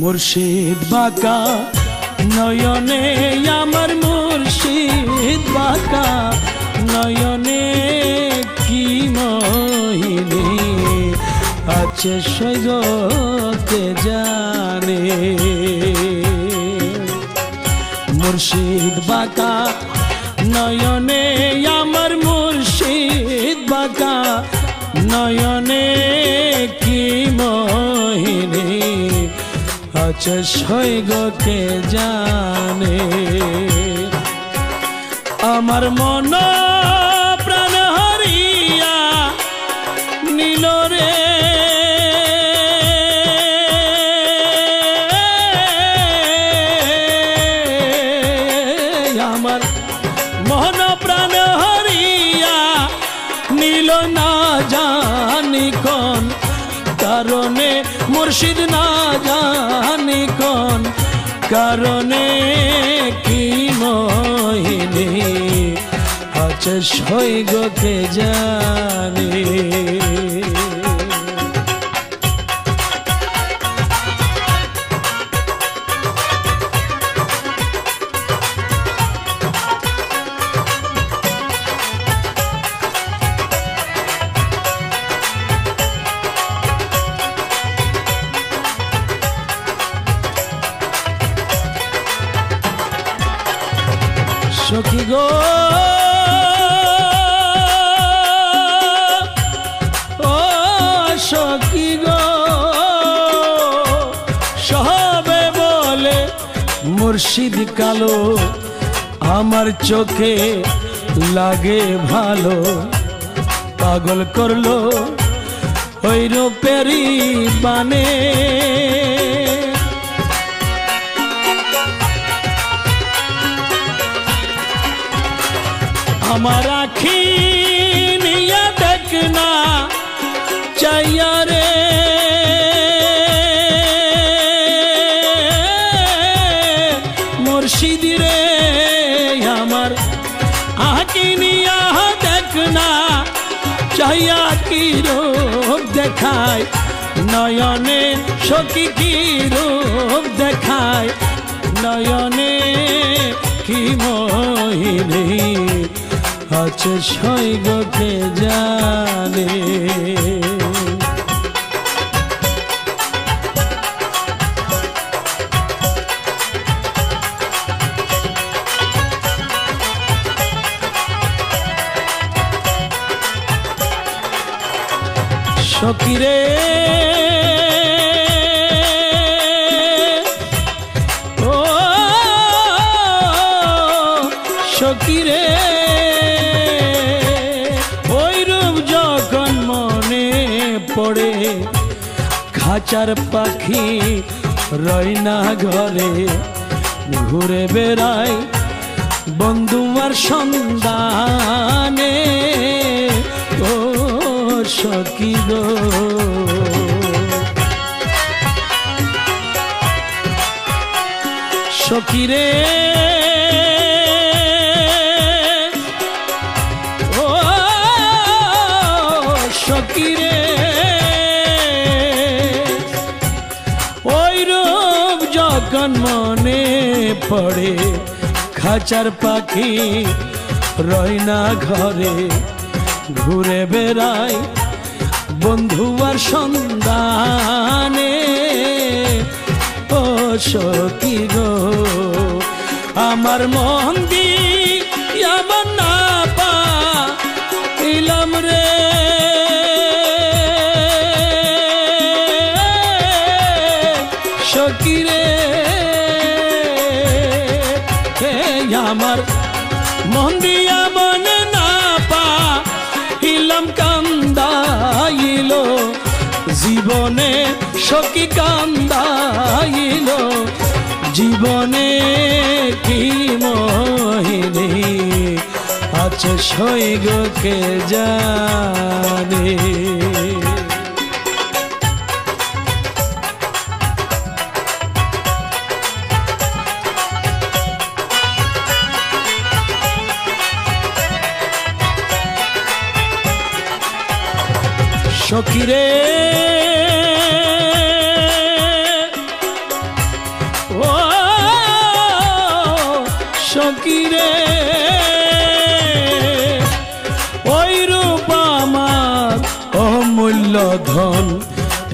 মুর্শিদ বাঁকা, নয়নে আমার মুর্শিদ বাঁকা, নয়নে কি মহিনী আছে সৈগতে জানে। মুর্শিদ বাঁকা, নয়নে আমার মুর্শিদ বাঁকা, নয়নে আছে সৈগকে জানে? আমার মন প্রাণ হারিয়া নীল রে। আমার মন প্রাণ হারিয়া নীল না জানি কোন কারণে। মুর্শিদ না জানি কোন কারণে কি মহিনী আছে সৈগকে জানে? সখী গো। ও সখী গো, সবে বলে মুর্শিদ কালো, আমার চোখে লাগে ভালো। পাগল করল ওই রূপেরই বানে। দেখ না চাইয়া রে মুর্শিদ রে আমার আখি নিয়া দেখ না চাইয়া কি রূপ দেখায় নয়নে সখী কি রূপ দেখায় নয়নে কি মহিনী আছে সৈগকে জানে সকিরে পড়ে। খাঁচার পাখি রয় না ঘরে ঘুরে বেড়ায় বন্ধু আর সন্ধানে। ও সখী গো। পড়ে খাঁচার পাখি রয় না ঘরে ঘুরে বেড়ায় বন্ধু আর সন্ধানে ও সখী গো আমার মন আমার না পা ইলাম রে সখী জীবনে সখী কান্দাইল। জীবনে কি মহিনী আছে সৈগকে জানে। সখিরে। ও সখিরে, ওই রূপ আমার অমূল্য ধন,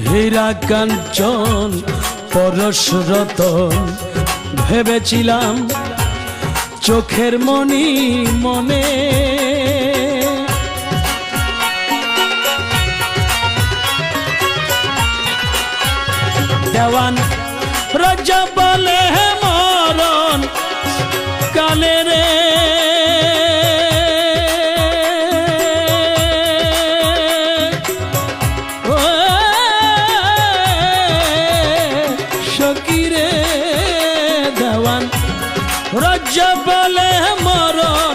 হীরা কাঞ্চন পরশরতন ভেবেছিলাম চোখের মনি মনে দেওয়ান। রাজা বলে মরণ কালে রে। সকিরে দেওয়ান। রাজা বলে মরণ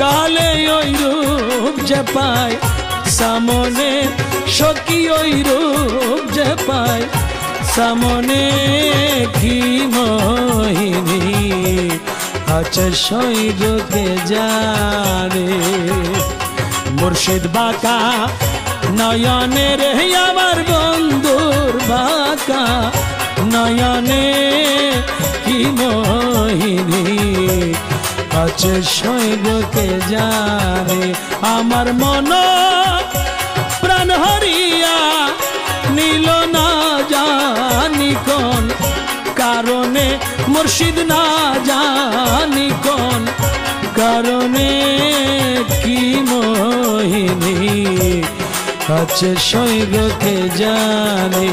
কালে ওই রূপ যে পায় সামনে সখী ওই রূপ যে পায়। সামনে কি মোহিনী? আছে সৈরকে জানে। মুর্শিদ বাঁকা, নয়নের হে আমার বন্ধুর বাঁকা। নয়নে কি মোহিনী? আছে সৈগকে জানে। আমার মন প্রাণ হরিয়া নীল না। কোন কারণে মুর্শিদ না জানি কোন কারণে কি মোহিনী আছে সৈগকে জানে